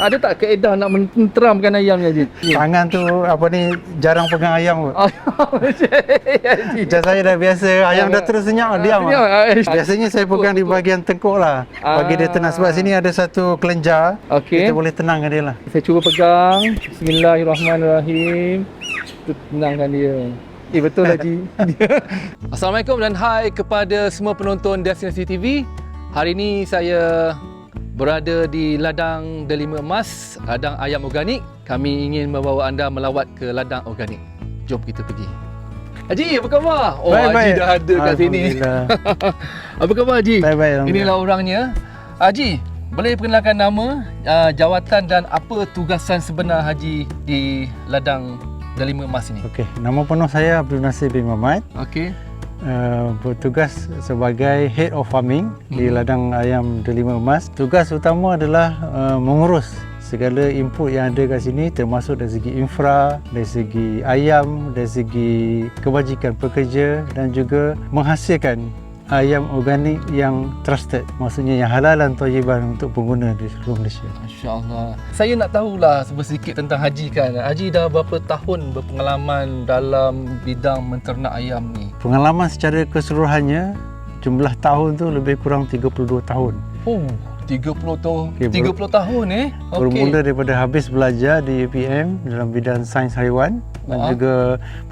Ada tak keedah nak menteramkan ayam ni Haji? Tangan tu apa ni jarang pegang ayam. Haji. Macam saya dah biasa ayam dah terus senyap diam. senyap, lah. ah, eh. Biasanya saya pegang di bahagian tengkuk lah. Bagi dia tenang sebab sini ada satu kelenjar. Okey. Kita boleh tenangkan dia lah. Saya cuba pegang. Bismillahirrahmanirrahim. Tenangkan dia. Eh betul Haji. Assalamualaikum dan hai kepada semua penonton Destinasi TV. Hari ini saya berada di ladang Delima Emas, ladang ayam organik. Kami ingin membawa anda melawat ke ladang organik. Jom kita pergi. Haji, apa khabar? Oh, Baik, Haji baik. dah ada kat sini. Apa khabar Haji? Baik-baik, Alhamdulillah. Inilah orangnya. Haji, boleh perkenalkan nama, uh, jawatan dan apa tugasan sebenar Haji di ladang Delima Emas ini? Okey, nama penuh saya Abdul Nasir bin Muhammad. Okey. Uh, bertugas sebagai Head of Farming di Mhm. ladang ayam Delima Emas. Tugas utama adalah uh, mengurus segala input yang ada kat sini termasuk dari segi infra, dari segi ayam, dari segi kebajikan pekerja dan juga menghasilkan ayam organik yang trusted. Maksudnya yang halal dan thayyiban untuk pengguna di seluruh Malaysia. Masya Allah. Saya nak tahulah sedikit tentang Haji kan. Haji dah berapa tahun berpengalaman dalam bidang menternak ayam ni? Pengalaman secara keseluruhannya jumlah tahun tu lebih kurang 32 tahun. Oh, 30 tahun. Okey, 30 tahun eh? Bermula daripada habis belajar di UPM dalam bidang sains haiwan dan Ah. juga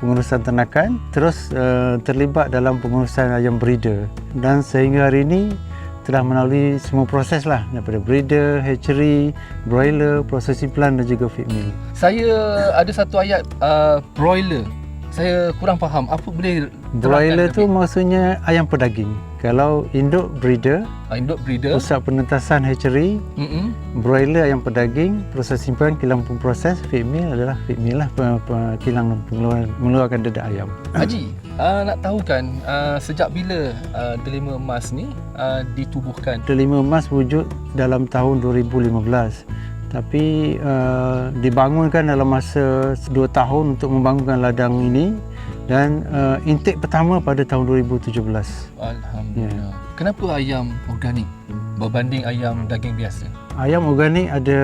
pengurusan ternakan terus uh, terlibat dalam pengurusan ayam breeder dan sehingga hari ini telah melalui semua proses lah daripada breeder, hatchery, broiler, processing plant dan juga feed mill. Saya ada satu ayat uh, broiler. Saya kurang faham. Apa boleh Broiler tu terangkan maksudnya ayam pedaging. Kalau induk breeder, lebih? Ah, induk breeder. pusat penetasan hatchery, Mm-mm. broiler ayam pedaging, proses simpan, kilang pemproses, feed mill adalah feed mill lah, pe- pe- kilang pengeluaran, mengeluarkan dedak ayam. Haji, uh, nak tahu kan uh, sejak bila uh, Delima Emas ni uh, ditubuhkan? Delima Emas wujud dalam tahun 2015 tapi uh, dibangunkan dalam masa 2 tahun untuk membangunkan ladang ini dan uh, intake pertama pada tahun 2017. Alhamdulillah. Kenapa ayam organik berbanding ayam daging biasa? Ayam organik ada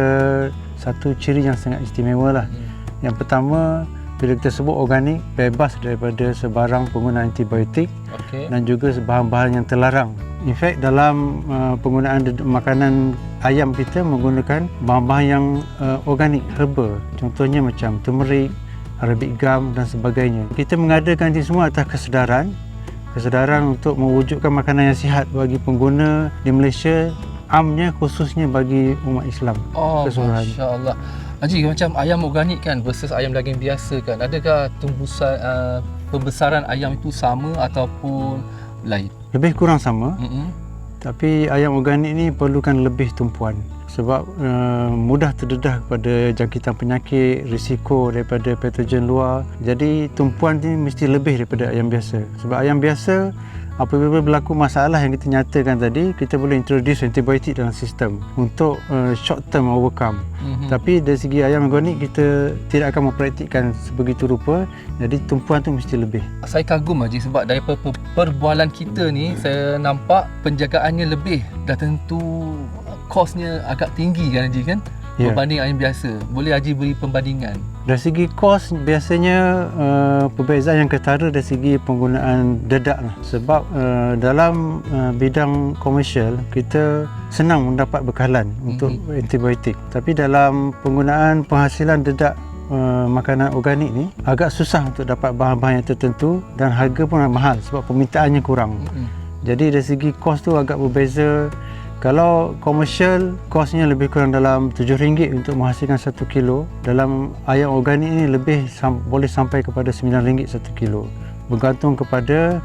satu ciri yang sangat istimewa lah. Hmm. Yang pertama, bila kita sebut organik, bebas daripada sebarang penggunaan antibiotik Okey. dan juga bahan-bahan yang terlarang. In fact, dalam uh, penggunaan makanan ayam kita menggunakan bahan-bahan yang uh, organik, herba. Contohnya macam turmeric, arabic gum dan sebagainya. Kita mengadakan ini semua atas kesedaran kesedaran untuk mewujudkan makanan yang sihat bagi pengguna di Malaysia amnya khususnya bagi umat Islam. Oh, keseluruhan. Masya Allah. Haji, macam ayam organik kan versus ayam daging biasa kan. Adakah tumbusan uh, pembesaran ayam itu sama ataupun lain? Lebih kurang sama, Mm-mm. tapi ayam organik ni perlukan lebih tumpuan sebab uh, mudah terdedah kepada jangkitan penyakit, risiko daripada patogen luar. Jadi tumpuan ni mesti lebih daripada ayam biasa. Sebab ayam biasa apabila berlaku masalah yang kita nyatakan tadi, kita boleh introduce antibiotik dalam sistem untuk uh, short term overcome. Mhm. Tapi dari segi ayam organik kita tidak akan mempraktikkan sebegitu rupa. Jadi tumpuan tu mesti lebih. Saya kagum Haji sebab daripada per- perbualan kita ni saya nampak penjagaannya lebih dah tentu kosnya agak tinggi kan Haji kan Ya. berbanding ayam biasa. Boleh Haji beri perbandingan? Dari segi kos biasanya uh, perbezaan yang ketara dari segi penggunaan dedak lah. Sebab uh, dalam uh, bidang komersial kita senang mendapat bekalan untuk antibiotik. Tapi dalam penggunaan penghasilan dedak uh, makanan organik ni agak susah untuk dapat bahan-bahan yang tertentu dan harga pun mahal sebab permintaannya kurang. Mm-mm. Jadi dari segi kos tu agak berbeza. Kalau komersial, kosnya lebih kurang dalam RM7 untuk menghasilkan 1 kilo. Dalam ayam organik ni lebih sam- boleh sampai kepada RM9 1 kilo. Bergantung kepada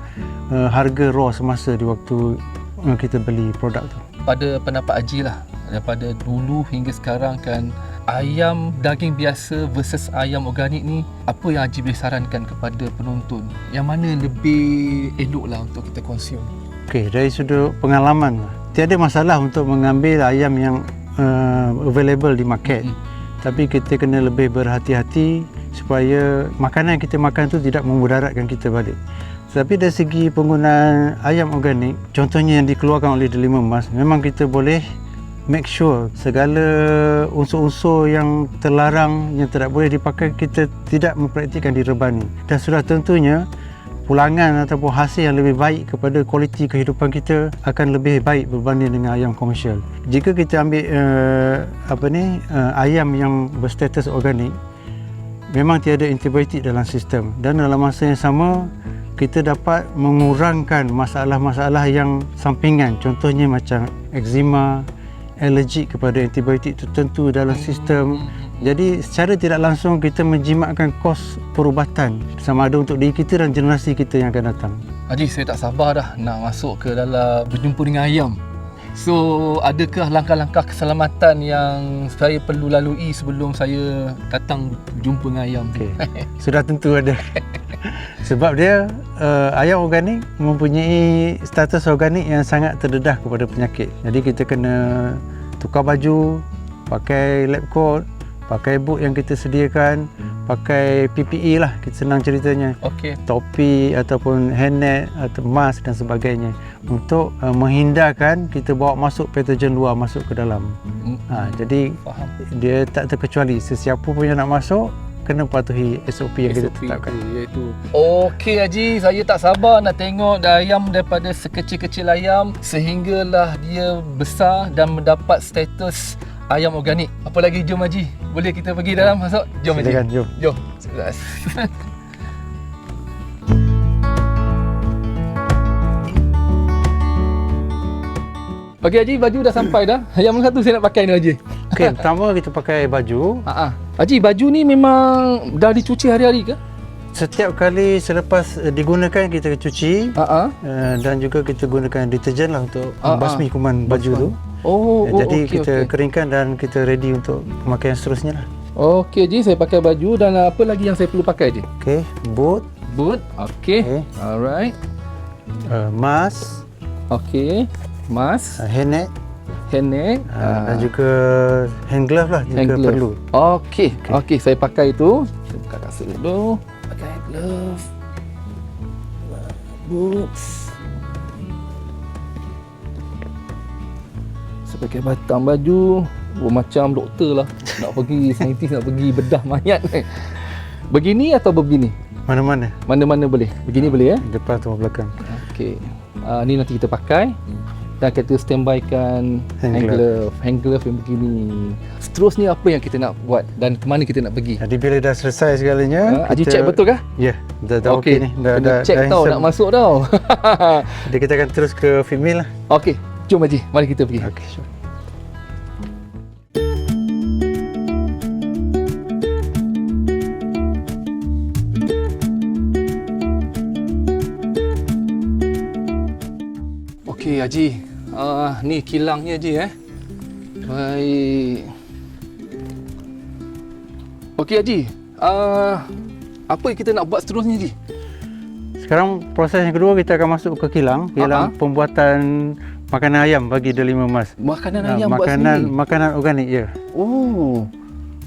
uh, harga raw semasa di waktu uh, kita beli produk tu. pada pendapat Haji lah daripada dulu hingga sekarang kan ayam daging biasa versus ayam organik ni apa yang Haji boleh sarankan kepada penonton yang mana lebih elok lah untuk kita konsum Okey, dari sudut pengalaman, tiada masalah untuk mengambil ayam yang uh, available di market. Mm. Tapi kita kena lebih berhati-hati supaya makanan yang kita makan tu tidak memudaratkan kita balik. Tapi dari segi penggunaan ayam organik, contohnya yang dikeluarkan oleh Delima Emas, memang kita boleh make sure segala unsur-unsur yang terlarang yang tidak boleh dipakai kita tidak mempraktikkan di rebani dan sudah tentunya pulangan ataupun hasil yang lebih baik kepada kualiti kehidupan kita akan lebih baik berbanding dengan ayam komersial. Jika kita ambil uh, apa ni uh, ayam yang berstatus organik memang tiada antibiotik dalam sistem dan dalam masa yang sama kita dapat mengurangkan masalah-masalah yang sampingan contohnya macam eczema, alergik kepada antibiotik tertentu dalam sistem jadi secara tidak langsung kita menjimatkan kos perubatan sama ada untuk diri kita dan generasi kita yang akan datang. Haji, saya tak sabar dah nak masuk ke dalam berjumpa dengan ayam. So, adakah langkah-langkah keselamatan yang saya perlu lalui sebelum saya datang berjumpa dengan ayam? Okey. Sudah tentu ada. Sebab dia uh, ayam organik mempunyai status organik yang sangat terdedah kepada penyakit. Jadi kita kena tukar baju, pakai lab coat, pakai boot yang kita sediakan, pakai PPE lah, kita senang ceritanya. Okey. Topi ataupun hairnet atau mask dan sebagainya untuk uh, menghindarkan kita bawa masuk patogen luar masuk ke dalam. Hmm, Ha, jadi faham. dia tak terkecuali sesiapa pun yang nak masuk kena patuhi SOP yang kita SOP tetapkan. itu, iaitu Okey Haji, saya tak sabar nak tengok ayam daripada sekecil-kecil ayam sehinggalah dia besar dan mendapat status ayam organik. Apa lagi jom Haji? Boleh kita pergi dalam masuk? Jom Haji. Silakan, jom. Jom. Okey Haji, baju dah sampai dah. Yang mana satu saya nak pakai ni Haji? Okey, pertama kita pakai baju. Ha ah. Haji, baju ni memang dah dicuci hari-hari ke? Setiap kali selepas uh, digunakan kita cuci Ha uh, dan juga kita gunakan deterjen lah untuk Ah, membasmi kuman baju tu. Oh, Uh, oh Jadi okey, kita okey. keringkan dan kita ready untuk pemakaian seterusnya lah. Okey Ji, saya pakai baju dan apa lagi yang saya perlu pakai Ji? Okey, boot, Boot. Okey. Okey. Alright. uh, mask, Okey. Mask, uh, hairnet hairnet, uh, dan juga hand glove lah jika hand glove. perlu. Okey. Okey, saya pakai itu. Saya buka kasut dulu. Pakai hand glove. Boots. Pakai batang baju. Oh, macam doktor lah. Nak pergi saintis, nak pergi bedah mayat. Begini atau begini? Mana-mana, Mana-mana boleh. Begini boleh ya? depan atau belakang. Okey. Uh, ni nanti kita pakai dan kita standbykan Hand hand, glove. hand glove yang begini. Seterusnya apa yang kita nak buat dan ke mana kita nak pergi? Jadi bila dah selesai segalanya, Ha, Haji check betul kah? Ya, dah, dah okey ni. Dah, Kena dah, check dah tau handsome. nak masuk tau. Jadi kita akan terus ke female lah. Okey, jom Haji. Mari kita pergi. Okey, sure. Okey Haji. Uh, ni kilangnya Haji eh. Baik. Okey Haji. Uh, apa yang kita nak buat seterusnya Haji? Sekarang proses yang kedua kita akan masuk ke kilang, kilang Ha-ha. pembuatan makanan ayam bagi delima emas. Makanan Ah, ayam buat makanan sendiri. makanan organik ya. Oh.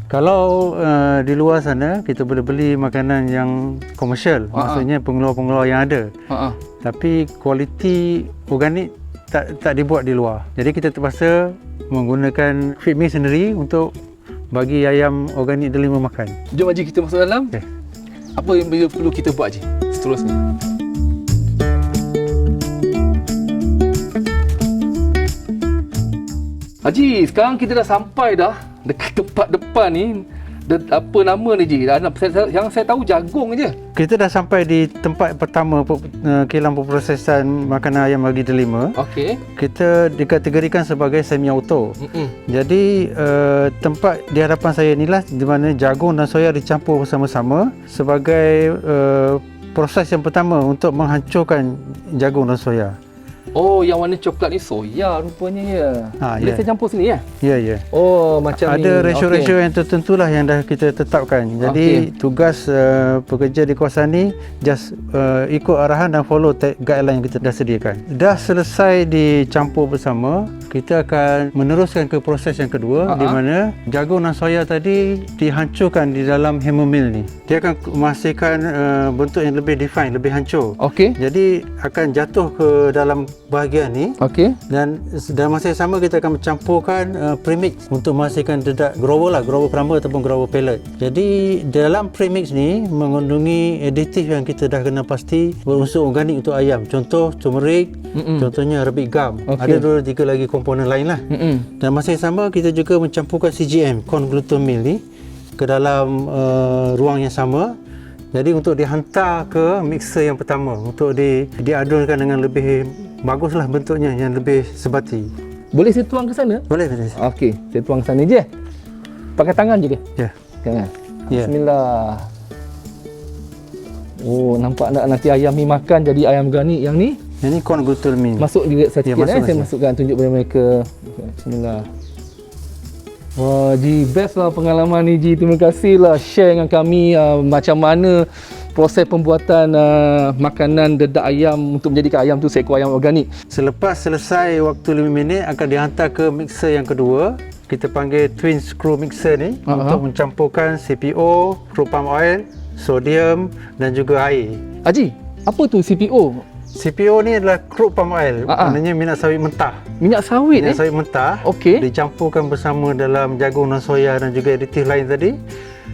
Kalau uh, di luar sana kita boleh beli makanan yang komersial, Ha-ha. maksudnya pengeluar-pengeluar yang ada. Ha ah. Tapi kualiti organik tak tak dibuat di luar. Jadi kita terpaksa menggunakan feed sendiri untuk bagi ayam organik delima makan. Jom Haji kita masuk dalam. Okey. Apa yang perlu kita buat Haji seterusnya? Haji, sekarang kita dah sampai dah dekat tempat depan ni. De, apa nama ni Ji? Yang saya tahu jagung je. Kita dah sampai di tempat pertama pe- uh, kilang pemprosesan makanan ayam bagi delima. Okey. Kita dikategorikan sebagai semi auto. Mm-mm. Jadi uh, tempat di hadapan saya inilah di mana jagung dan soya dicampur bersama-sama sebagai uh, proses yang pertama untuk menghancurkan jagung dan soya. Oh, yang warna coklat ni soya rupanya ya. Ha, Boleh ya. saya campur sini ya? Ya, ya. Oh, macam ni. Ada ratio-ratio yang tertentu lah yang dah kita tetapkan. Jadi tugas uh, pekerja di kawasan ni just uh, ikut arahan dan follow guideline yang kita dah sediakan. Dah selesai dicampur bersama, kita akan meneruskan ke proses yang kedua Ha-ha. di mana jagung dan soya tadi dihancurkan di dalam hammer mill ni. Dia akan menghasilkan uh, bentuk yang lebih define, lebih hancur. Okey. Jadi akan jatuh ke dalam bahagian ni Okey. dan dalam masa yang sama kita akan mencampurkan uh, premix untuk menghasilkan dedak grower lah, grower keramba ataupun grower pellet. Jadi dalam premix ni mengandungi aditif yang kita dah kena pasti berunsur organik untuk ayam. Contoh turmeric, Mm-mm. contohnya arabic gum. Okey. Ada dua tiga lagi komponen lain lah. Mm-mm. Dan masa yang sama kita juga mencampurkan CGM, corn gluten meal ni ke dalam uh, ruang yang sama. Jadi untuk dihantar ke mixer yang pertama untuk di diadunkan dengan lebih baguslah bentuknya yang lebih sebati. Boleh saya tuang ke sana? Boleh boleh. Okey, saya tuang ke sana je. Pakai tangan je ke? Ya. Kan? Ya. Bismillah. Oh, nampak tak nanti ayam ni makan jadi ayam organik yang ni Yang ni corn gluten meal. masuk juga Ya, sedikit masuk, eh. Saya masuk. masukkan tunjuk pada mereka. Bismillah. Wah, Ji, best lah pengalaman ni Ji. Terima kasih lah share dengan kami uh, macam mana proses pembuatan uh, makanan dedak ayam untuk menjadikan ayam tu seekor ayam organik. Selepas selesai waktu 5 minit akan dihantar ke mixer yang kedua. Kita panggil twin screw mixer ni Aha. untuk mencampurkan CPO, crude palm oil, sodium dan juga air. Haji, apa tu CPO? CPO ni adalah crude palm oil, ah. maknanya minyak sawit mentah. Minyak sawit Minyak eh? sawit mentah Okey. dicampurkan bersama dalam jagung dan soya dan juga aditif lain tadi.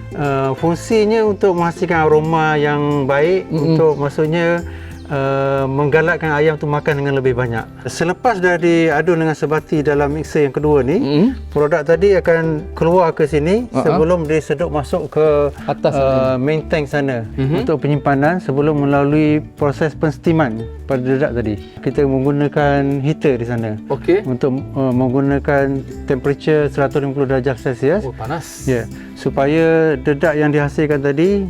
Uh, fungsinya untuk menghasilkan aroma yang baik Mm-mm. untuk maksudnya uh, menggalakkan ayam tu makan dengan lebih banyak. Selepas dah diadun dengan sebati dalam mixer yang kedua ni, Hmm. produk tadi akan keluar ke sini ah. sebelum diseduk masuk ke Atas uh, main tank sana Mhm. untuk penyimpanan sebelum melalui proses penstiman pada dedak tadi. Kita menggunakan heater di sana Okey. untuk uh, menggunakan temperature 150 darjah Celsius Oh, panas. ya supaya dedak yang dihasilkan tadi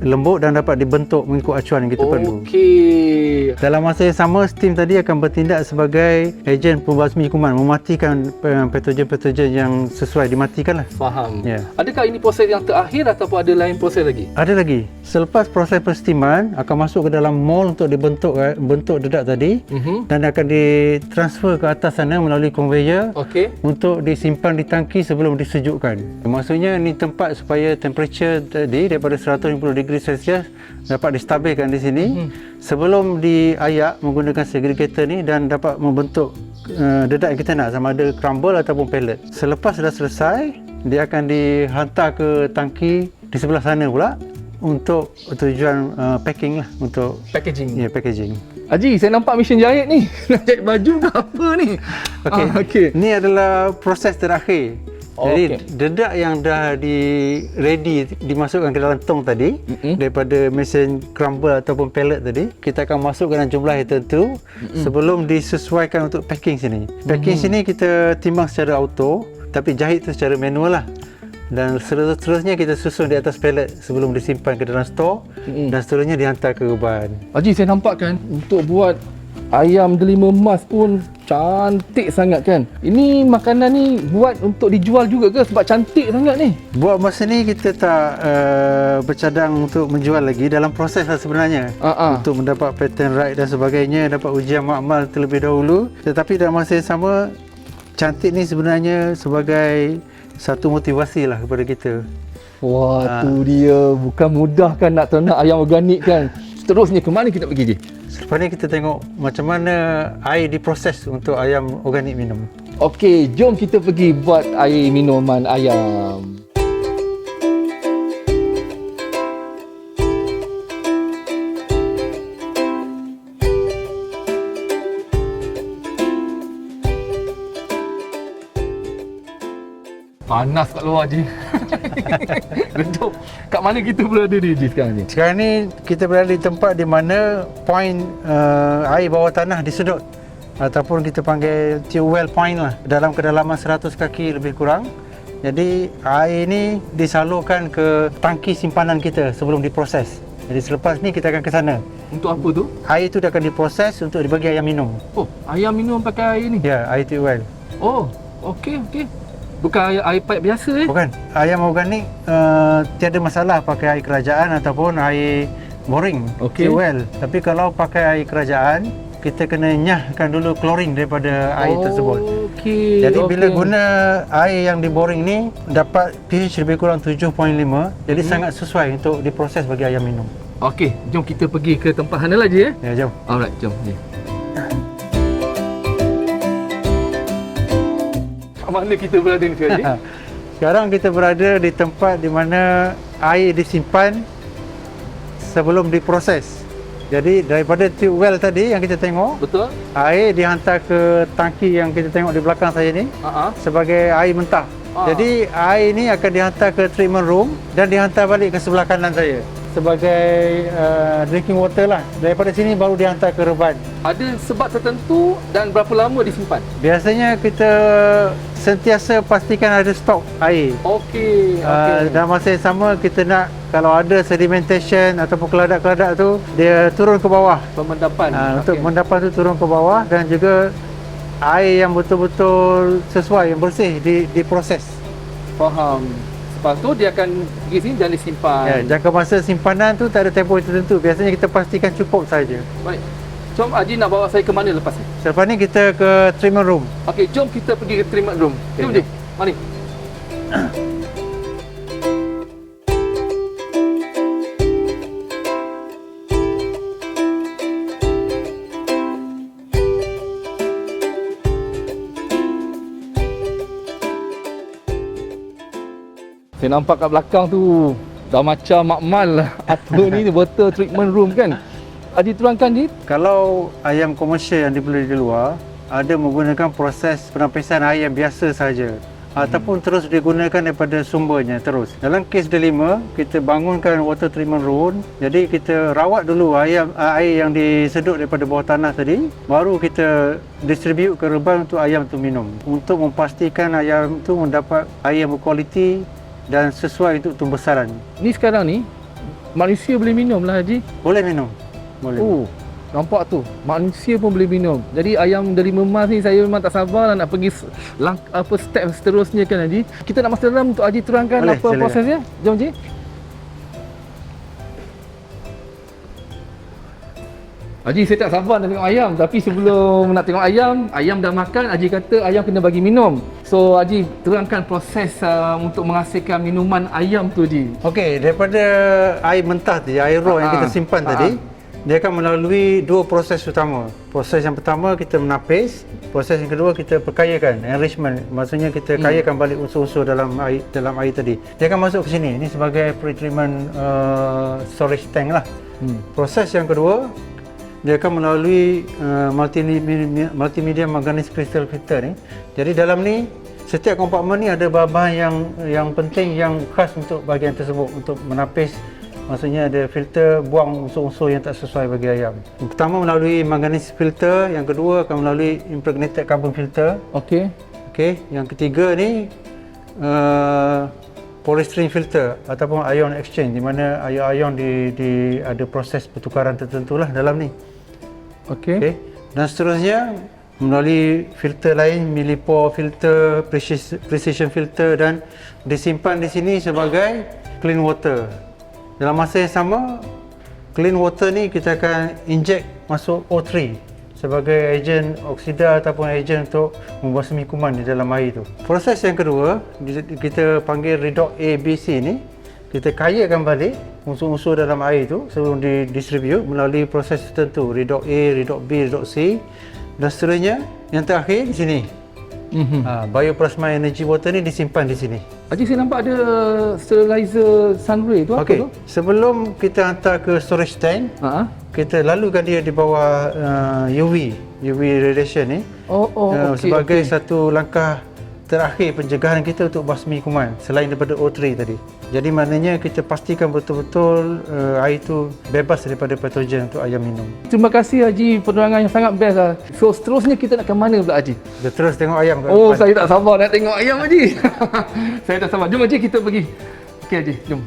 lembut dan dapat dibentuk mengikut acuan yang kita perlu. Okey. Dalam masa yang sama, steam tadi akan bertindak sebagai ejen pembasmi kuman, mematikan uh, patogen-patogen yang sesuai dimatikan lah. Faham. Ya. Adakah ini proses yang terakhir ataupun ada lain proses lagi? Ada lagi. Selepas proses penstiman akan masuk ke dalam mold untuk dibentuk eh, bentuk dedak tadi Mhm. dan akan ditransfer ke atas sana melalui conveyor Okey. untuk disimpan di tangki sebelum disejukkan. Maksudnya ni tempat supaya temperature tadi daripada 150 degree Celsius dapat distabilkan di sini Mhm. sebelum diayak menggunakan segregator ni dan dapat membentuk uh, dedak yang kita nak sama ada crumble ataupun pellet. Selepas dah selesai, dia akan dihantar ke tangki di sebelah sana pula untuk tujuan uh, packing lah untuk Packaging. ya packaging. Haji, saya nampak mesin jahit ni. Nak jahit baju ke apa ni? Okey. Ah, okey. Ni adalah proses terakhir. Oh, Jadi okey. dedak yang dah di ready dimasukkan ke dalam tong tadi Mm-mm. daripada mesin crumble ataupun pellet tadi, kita akan masukkan dalam jumlah yang tertentu sebelum disesuaikan untuk packing sini. Packing sini kita timbang secara auto tapi jahit tu secara manual lah. Dan seterusnya kita susun di atas pellet sebelum disimpan ke dalam store Mm-mm. dan seterusnya dihantar ke uban. Haji, saya nampak kan untuk buat ayam delima emas pun cantik sangat kan. Ini makanan ni buat untuk dijual juga ke sebab cantik sangat ni? Buat masa ni kita tak uh, bercadang untuk menjual lagi dalam proses lah sebenarnya. Ah ah. Untuk mendapat patent right dan sebagainya, dapat ujian makmal terlebih dahulu. Tetapi dalam masa yang sama, cantik ni sebenarnya sebagai satu motivasi lah kepada kita. Wah, Ah. tu dia. Bukan mudah kan nak ternak ayam organik kan. Seterusnya ke mana kita pergi je? Selepas ni kita tengok macam mana air diproses untuk ayam organik minum. Okey, jom kita pergi buat air minuman ayam. Panas kat luar je. Redup. Kat mana kita berada ni sekarang ni? Sekarang ni kita berada di tempat di mana point uh, air bawah tanah disedut ataupun kita panggil tube well point lah dalam kedalaman 100 kaki lebih kurang. Jadi air ni disalurkan ke tangki simpanan kita sebelum diproses. Jadi selepas ni kita akan ke sana. Untuk apa tu? Air itu akan diproses untuk dibagi ayam minum. Oh, ayam minum pakai air ni. Ya, air tube well. Oh, okey okey. Bukan air, air pipe biasa eh? Bukan, ayam organik uh, tiada masalah pakai air kerajaan ataupun air boring, tube well. Tapi kalau pakai air kerajaan, kita kena nyahkan dulu klorin daripada air tersebut. Okey. Jadi okey. bila guna air yang di boring ni dapat pH lebih kurang 7.5, jadi Hmm. sangat sesuai untuk diproses bagi ayam minum. Okey, jom kita pergi ke tempat sana lagi eh. Ya, jom. Alright, jom. Ya. Mana kita berada ni Cik Haji? Sekarang kita berada di tempat di mana air disimpan sebelum diproses. Jadi daripada tube well tadi yang kita tengok, Betul? air dihantar ke tangki yang kita tengok di belakang saya ni Ha sebagai air mentah. Ah. Jadi air ni akan dihantar ke treatment room dan dihantar balik ke sebelah kanan saya sebagai uh, drinking water lah. Daripada sini baru dihantar ke reban. Ada sebab tertentu dan berapa lama disimpan? Biasanya kita sentiasa pastikan ada stok air. Okey, Uh, okey. dalam masa yang sama kita nak kalau ada sedimentation ataupun keladak-keladak tu dia turun ke bawah. Pemendapan. Uh, untuk mendapat tu turun ke bawah dan juga air yang betul-betul sesuai yang bersih di diproses. Faham. Lepas tu dia akan pergi sini dan disimpan. Ya, jangka masa simpanan tu tak ada tempoh tertentu. Biasanya kita pastikan cukup saja. Baik. Jom Haji nak bawa saya ke mana lepas ni? Selepas ni kita ke treatment room. Okey, jom kita pergi ke treatment room. Okey, Jom jom. Haji. Mari. Saya nampak kat belakang tu dah macam makmal lah. Apa ni betul treatment room kan? Haji terangkan Haji. Kalau ayam komersial yang dibeli di luar ada menggunakan proses penapisan air yang biasa saja ataupun terus digunakan daripada sumbernya terus. Dalam kes delima, kita bangunkan water treatment room. Jadi kita rawat dulu ayam ah, air yang disedut daripada bawah tanah tadi, baru kita distribute ke reban untuk ayam tu minum. Untuk memastikan ayam tu mendapat air yang berkualiti dan sesuai untuk tumbesaran. Ni sekarang ni manusia boleh minum lah Haji. Boleh minum. Boleh. Oh, nampak tu. Manusia pun boleh minum. Jadi ayam dari memas ni saya memang tak sabar lah nak pergi lang, apa step seterusnya kan Haji. Kita nak masuk dalam untuk Haji terangkan Boleh, apa silakan. prosesnya. Jom Haji. Haji saya tak sabar nak tengok ayam tapi sebelum nak tengok ayam, ayam dah makan, Haji kata ayam kena bagi minum. So Haji terangkan proses uh, untuk menghasilkan minuman ayam tu Haji. Okey, daripada air mentah tadi, air raw yang Ah, kita simpan ah, tadi, dia akan melalui dua proses utama. Proses yang pertama kita menapis, proses yang kedua kita perkayakan, enrichment. Maksudnya kita Hmm. kayakan balik unsur-unsur dalam air dalam air tadi. Dia akan masuk ke sini. Ini sebagai pre-treatment uh, storage tank lah. Hmm. Proses yang kedua dia akan melalui uh, multimedia, multimedia manganese crystal filter ni. Jadi dalam ni setiap kompartmen ni ada bahan-bahan yang yang penting yang khas untuk bahagian tersebut untuk menapis maksudnya ada filter buang unsur-unsur yang tak sesuai bagi ayam. Yang pertama melalui manganese filter, yang kedua akan melalui impregnated carbon filter. Okey. Okey, yang ketiga ni uh, polystyrene filter ataupun ion exchange di mana ion-ion di, di ada proses pertukaran tertentu lah dalam ni. Okey. Okey. Dan seterusnya melalui filter lain, millipore filter, precision, precision filter dan disimpan di sini sebagai clean water. Dalam masa yang sama, clean water ni kita akan inject masuk O3 sebagai ejen oksida ataupun ejen untuk membasmi kuman di dalam air tu. Proses yang kedua, kita panggil redox A, B, C ni, kita kayakan balik unsur-unsur dalam air tu sebelum didistribute melalui proses tertentu, redox A, redox B, redox C dan seterusnya. Yang terakhir di sini. Mhm. Ha, bioplasma energy water ni disimpan di sini. Haji saya nampak ada sterilizer sunray tu apa Okey, tu? sebelum kita hantar ke storage tank, Ha. Kita lalukan dia di bawah uh, UV, UV radiation ni. Oh oh uh, okey. sebagai okey. satu langkah terakhir pencegahan kita untuk basmi kuman selain daripada O3 tadi. Jadi maknanya kita pastikan betul-betul uh, air itu bebas daripada patogen untuk ayam minum. Terima kasih Haji penerangan yang sangat best lah. So seterusnya kita nak ke mana pula Haji? Kita terus tengok ayam kat Oh depan. saya tak sabar nak tengok ayam Haji. saya tak sabar. Jom Haji kita pergi. Okey Haji, jom.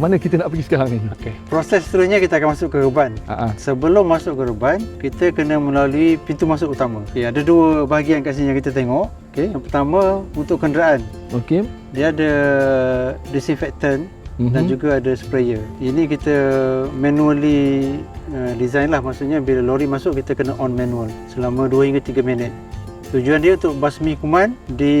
Ke mana kita nak pergi sekarang ni? Okey. Proses seterusnya kita akan masuk ke reban. Ah. Sebelum masuk ke reban, kita kena melalui pintu masuk utama. Okey, ada dua bahagian kat sini yang kita tengok. Okey, yang pertama untuk kenderaan. Okey. Dia ada disinfectant mm-hmm. dan Mhm. juga ada sprayer. Ini kita manually uh, design lah maksudnya bila lori masuk kita kena on manual selama 2 hingga 3 minit. Tujuan dia untuk basmi kuman di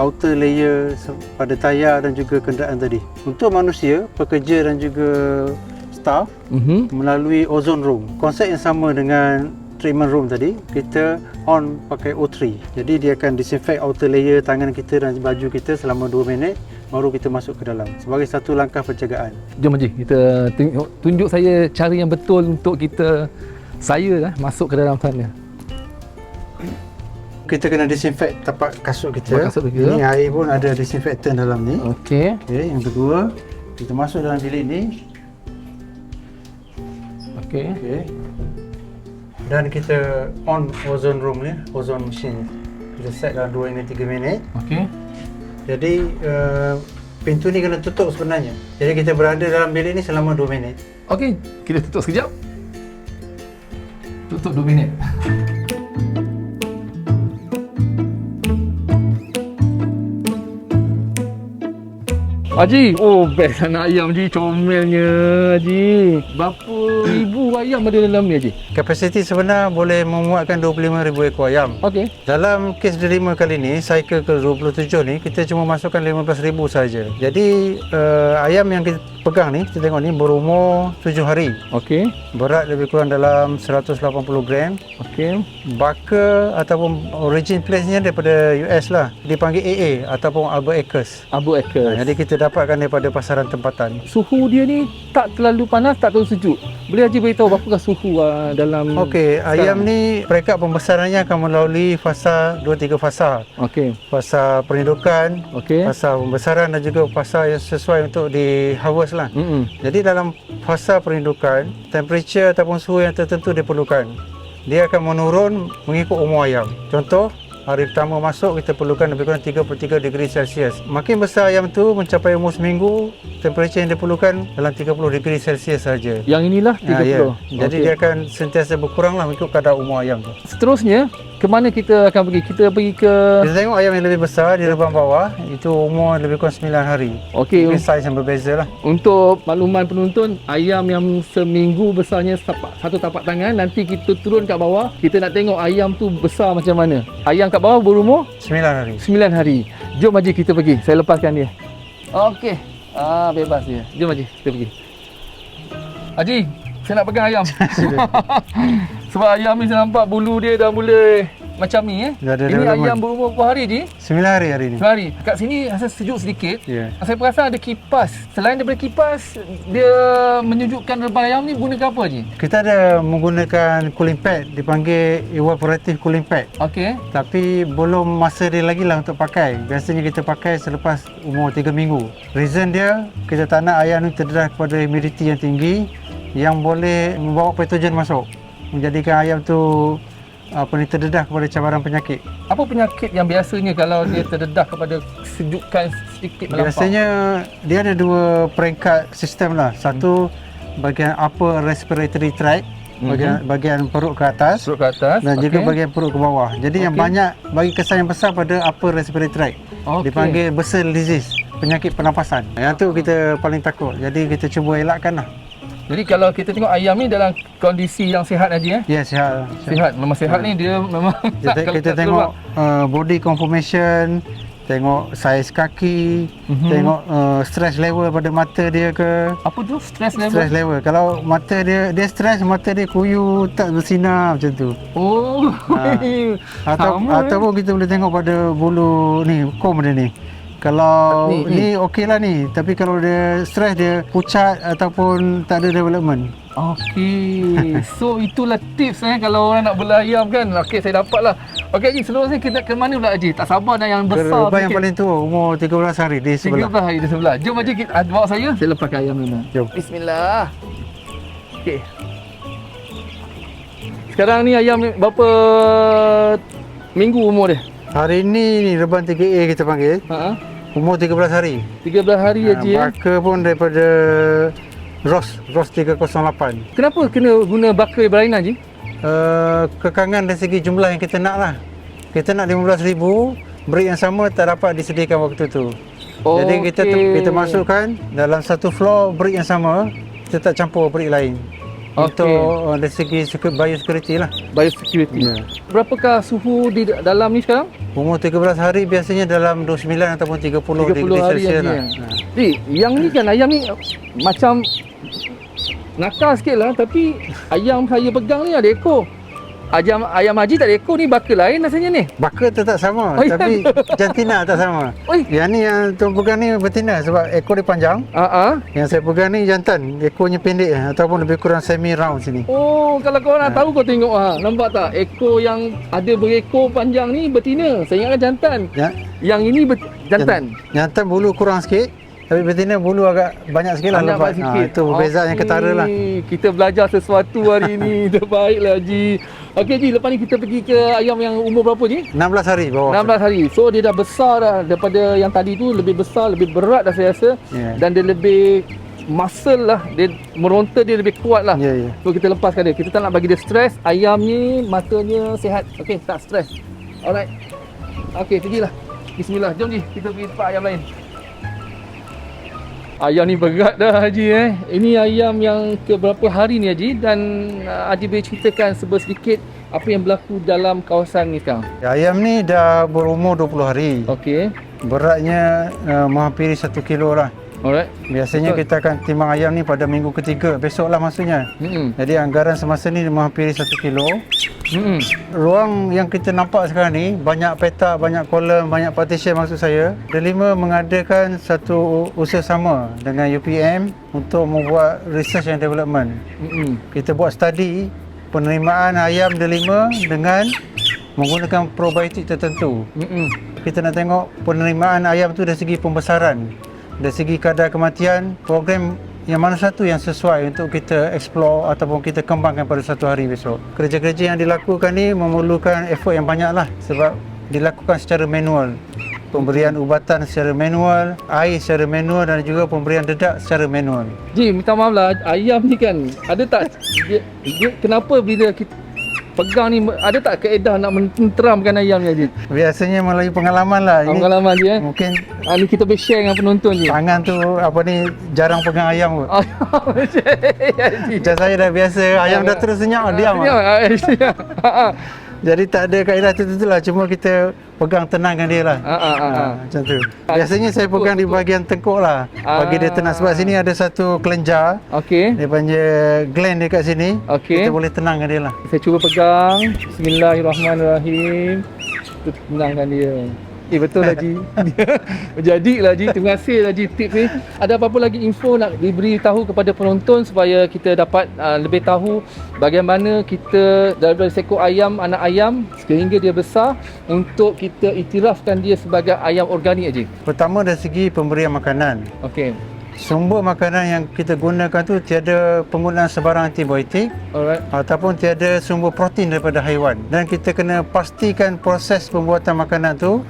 outer layer pada tayar dan juga kenderaan tadi. Untuk manusia, pekerja dan juga staff Mhm. melalui ozone room. Konsep yang sama dengan treatment room tadi, kita on pakai O3. Jadi dia akan disinfect outer layer tangan kita dan baju kita selama 2 minit baru kita masuk ke dalam sebagai satu langkah pencegahan. Jom Haji, kita tunjuk, tunjuk saya cara yang betul untuk kita saya lah masuk ke dalam sana. Kita kena disinfect tapak kasut kita. Tapak kasut kita. Ini air pun ada disinfectant dalam ni. Okey. Okey, yang kedua, kita masuk dalam bilik ni. Okey. Okey. Dan kita on ozone room ni, ozone machine. Kita set dalam 2 minit 3 minit. Okey. Jadi uh, pintu ni kena tutup sebenarnya. Jadi kita berada dalam bilik ni selama 2 minit. Okey, kita tutup sekejap. Tutup 2 minit. Haji, oh best anak ayam Haji, comelnya Haji. Berapa ribu ayam ada dalam ni Haji? Kapasiti sebenar boleh memuatkan 25,000 ekor ayam. Okey. Dalam kes derima kali ni, cycle ke 27 ni, kita cuma masukkan 15,000 saja. Jadi uh, ayam yang kita pegang ni, kita tengok ni berumur 7 hari. Okey. Berat lebih kurang dalam 180 gram. Okey. Baka ataupun origin place-nya daripada US lah. Dipanggil AA ataupun Albert Acres. Abu Ekers. Jadi kita dapatkan daripada pasaran tempatan. Suhu dia ni tak terlalu panas, tak terlalu sejuk. Boleh Haji beritahu berapakah suhu uh, dalam Okey, ayam ni peringkat pembesarannya akan melalui fasa 2-3 fasa. Okey. Fasa perindukan, Okey. fasa pembesaran dan juga fasa yang sesuai untuk di harvest lah. Hmm. Jadi dalam fasa perindukan, temperature ataupun suhu yang tertentu diperlukan. Dia akan menurun mengikut umur ayam. Contoh, hari pertama masuk kita perlukan lebih kurang 33 degree Celsius. Makin besar ayam tu mencapai umur seminggu, temperature yang diperlukan dalam 30 degree Celsius saja. Yang inilah 30. Ha, ya. Jadi Okey. dia akan sentiasa berkurang lah mengikut kadar umur ayam tu. Seterusnya, ke mana kita akan pergi? Kita pergi ke Kita tengok ayam yang lebih besar di rebang bawah, itu umur lebih kurang 9 hari. Okey, Mungkin saiz yang berbeza lah. untuk makluman penonton, ayam yang seminggu besarnya satu tapak tangan, nanti kita turun kat bawah, kita nak tengok ayam tu besar macam mana. Ayam kat bawah berumur 9 hari. 9 hari. Jom Haji kita pergi. Saya lepaskan dia. Okey. Ah, bebas dia. Jom Haji, kita pergi. Haji, saya nak pegang ayam. Sebab ayam ni saya nampak bulu dia dah mula macam ni eh. Dah ada Ini development. ayam berumur berapa hari Haji? 9 hari hari ni. Sehari. Kat sini rasa sejuk sedikit. Ya. Saya perasan ada kipas. Selain daripada kipas, dia menyejukkan rebang ayam ni gunakan apa Haji? Kita ada menggunakan cooling pad dipanggil evaporative cooling pad. Okey. Tapi belum masa dia lagi lah untuk pakai. Biasanya kita pakai selepas umur 3 minggu. Reason dia kita tak nak ayam ni terdedah kepada humidity yang tinggi yang boleh membawa patogen masuk. Menjadikan ayam tu apa ni terdedah kepada cabaran penyakit. Apa penyakit yang biasanya kalau dia terdedah kepada sejukan sedikit melampau? Biasanya dia ada dua peringkat sistem lah. Satu bahagian upper respiratory tract, bahagian bahagian perut ke atas Perut ke atas. dan juga okey. bahagian perut ke bawah. Jadi yang Okey. banyak bagi kesan yang besar pada upper respiratory tract. Okey. Dipanggil basal disease, penyakit pernafasan. Yang tu kita paling takut. Jadi kita cuba elakkan lah. Jadi kalau kita tengok ayam ni dalam kondisi yang sihat aja eh. Ya, sihat. Sihat. Memang sihat ni dia memang Kita, tak- kita tengok keluar. uh, body conformation, tengok saiz kaki, Mhm. tengok uh, stress level pada mata dia ke. apa tu stress level? Stress level. Kalau mata dia dia stres, mata dia kuyu, tak bersinar macam tu. Oh. Ha. Atau Sama, ataupun kita boleh tengok pada bulu ni, kom dia ni. Kalau Ni, ni, ni. ni okey lah ni, tapi kalau dia stres dia pucat ataupun tak ada development. Okey. So itulah tips eh kalau orang nak bela ayam kan. Okey saya dapat lah. Okey Haji seterusnya kita ke mana pula Haji? Tak sabar dah yang besar Kerbau yang paling tua umur 13 hari di sebelah. 13 hari di sebelah. Jom Haji kita bawa saya. Saya lepaskan ayam dulu. Jom. Bismillah. Okey. Sekarang ni ayam ni berapa minggu umur dia? Hari ni ni reban 3A kita panggil. Ha? Umur 13 hari. 13 hari Ha, Haji eh. Baka pun daripada Ross, Ross 308. Kenapa kena guna bakar berlainan Haji? Uh, kekangan dari segi jumlah yang kita nak lah. Kita nak 15,000, breed yang sama tak dapat disediakan waktu tu. Oh, Jadi kita okey. kita masukkan dalam satu floor breed yang sama, kita tak campur breed lain. Okey. untuk uh, dari segi secu- biosecurity lah. Biosecurity. Ya. Berapakah suhu di dalam ni sekarang? Umur 13 hari biasanya dalam 29 ataupun 30, 30 degree hari Celsius lagi, lah. ya. Ha. Ji, yang ni kan ayam ni macam nakal sikit lah tapi ayam saya pegang ni ada ekor. Ayam ayam haji tak ada ekor ni baka lain rasanya ni. Baka tetap sama Oh, ya. tapi jantina tak sama. Oi. Yang ni yang tuan pegang ni betina sebab ekor dia panjang. Ah. Yang saya pegang ni jantan, ekornya pendek ataupun lebih kurang semi round sini. Oh, kalau kau nak tahu kau tengok ha. Nampak tak? Ekor yang ada berekor panjang ni betina. Saya ingatkan jantan. Ya, Yang ini bet- jantan. jantan bulu kurang sikit, tapi betina bulu agak banyak sikit lah Banyak lebat. sikit. Ha, itu perbezaan yang ketara lah. Kita belajar sesuatu hari ni. Terbaiklah Ji. Okey Ji, lepas ni kita pergi ke ayam yang umur berapa Ji? 16 hari bawah. 16 hari. So dia dah besar dah daripada yang tadi tu lebih besar, lebih berat dah saya rasa Ya. dan dia lebih muscle lah. Dia meronta dia lebih kuat lah. Ya, ya. So kita lepaskan dia. Kita tak nak bagi dia stres. Ayam ni matanya sihat. Okey, tak stres. Alright. Okey, pergilah. Bismillah. Jom Ji, kita pergi tempat ayam lain. Ayam ni berat dah Haji eh. Ini ayam yang ke berapa hari ni Haji dan uh, Haji boleh ceritakan seber sedikit apa yang berlaku dalam kawasan ni sekarang. Ayam ni dah berumur 20 hari. Okey. Beratnya uh, menghampiri 1 kilo lah. Alright. Biasanya Betul. kita akan timbang ayam ni pada minggu ketiga. Besok lah maksudnya. Hmm. Jadi anggaran semasa ni menghampiri 1 kilo. Hmm. Ruang yang kita nampak sekarang ni banyak petak, banyak kolom, banyak partition maksud saya. Delima mengadakan satu usaha sama dengan UPM untuk membuat research and development. Hmm. Kita buat study penerimaan ayam delima dengan menggunakan probiotik tertentu. Hmm. Kita nak tengok penerimaan ayam tu dari segi pembesaran, dari segi kadar kematian, program yang mana satu yang sesuai untuk kita explore ataupun kita kembangkan pada satu hari besok. Kerja-kerja yang dilakukan ni memerlukan effort yang banyak lah sebab dilakukan secara manual. Pemberian ubatan secara manual, air secara manual dan juga pemberian dedak secara manual. Ji, minta maaf lah. Ayam ni kan, ada tak, dia, dia, kenapa bila kita pegang ni, ada tak keedah nak menteramkan ayam ni Haji? Biasanya melalui pengalaman lah. Ini Pengalaman je eh. mungkin Ah, ni kita boleh share dengan penonton je. tangan tu apa ni jarang pegang ayam kot. Haji. Macam saya dah biasa, ayam dah terus senyap, diam. Senyap. ah. Ah, ah. Jadi tak ada kaedah tertentu lah, cuma kita pegang tenangkan dia lah. Ah, ah, ah, Ha, ah. macam tu. Biasanya saya pegang di bahagian tengkuk lah. Bagi dia tenang. Sebab sini ada satu kelenjar. Okey. Dia panggil gland dekat sini. Okey. Kita boleh tenangkan dia lah. Saya cuba pegang. Bismillahirrahmanirrahim. Tenangkan dia. Eh betul lah Ji. Jadi lah Ji. Terima kasih lah Ji tips ni. Ada apa-apa lagi info nak diberi tahu kepada penonton supaya kita dapat uh, lebih tahu bagaimana kita daripada seekor ayam, anak ayam sehingga dia besar untuk kita iktirafkan dia sebagai ayam organik Ji. Pertama dari segi pemberian makanan. Okey. Sumber makanan yang kita gunakan tu tiada penggunaan sebarang antibiotik Alright. ataupun tiada sumber protein daripada haiwan dan kita kena pastikan proses pembuatan makanan tu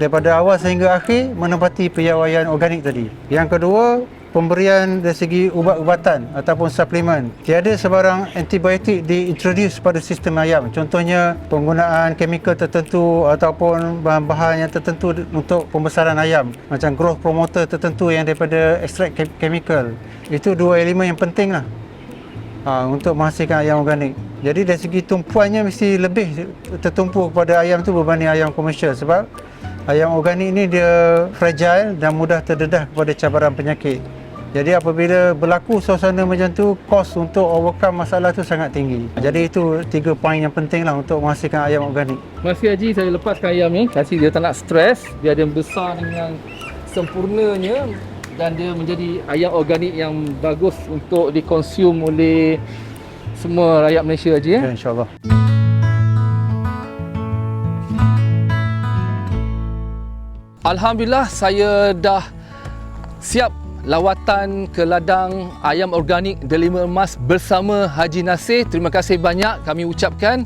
daripada awal sehingga akhir menepati piawaian organik tadi. Yang kedua, pemberian dari segi ubat-ubatan ataupun suplemen. Tiada sebarang antibiotik diintroduce pada sistem ayam. Contohnya penggunaan chemical tertentu ataupun bahan-bahan yang tertentu untuk pembesaran ayam macam growth promoter tertentu yang daripada chem- chemical. Itu dua elemen yang penting lah ha, untuk menghasilkan ayam organik. Jadi dari segi tumpuannya mesti lebih tertumpu kepada ayam tu berbanding ayam komersial sebab ayam organik ni dia fragile dan mudah terdedah kepada cabaran penyakit. Jadi apabila berlaku suasana macam tu, kos untuk overcome masalah tu sangat tinggi. Jadi itu tiga poin yang penting lah untuk menghasilkan ayam organik. Kasih Haji saya lepaskan ayam ni Kasih dia tak nak stres Biar dia besar dengan sempurnanya Dan dia menjadi ayam organik yang bagus Untuk dikonsum oleh semua rakyat Malaysia Haji ya. Ya, InsyaAllah. Alhamdulillah saya dah siap lawatan ke ladang ayam organik Delima Emas bersama Haji Nasir. Terima kasih banyak kami ucapkan.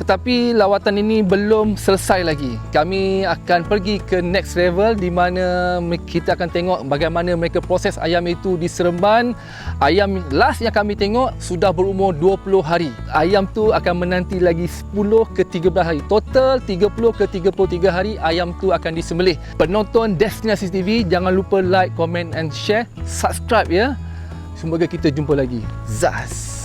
Tetapi lawatan ini belum selesai lagi. Kami akan pergi ke next level di mana kita akan tengok bagaimana mereka proses ayam itu di Seremban. Ayam last yang kami tengok sudah berumur 20 hari. Ayam tu akan menanti lagi 10 ke 13 hari. Total 30 ke 33 hari ayam tu akan disembelih. Penonton Destinasi TV jangan lupa like, comment and share. Subscribe ya. Semoga kita jumpa lagi. Zaz.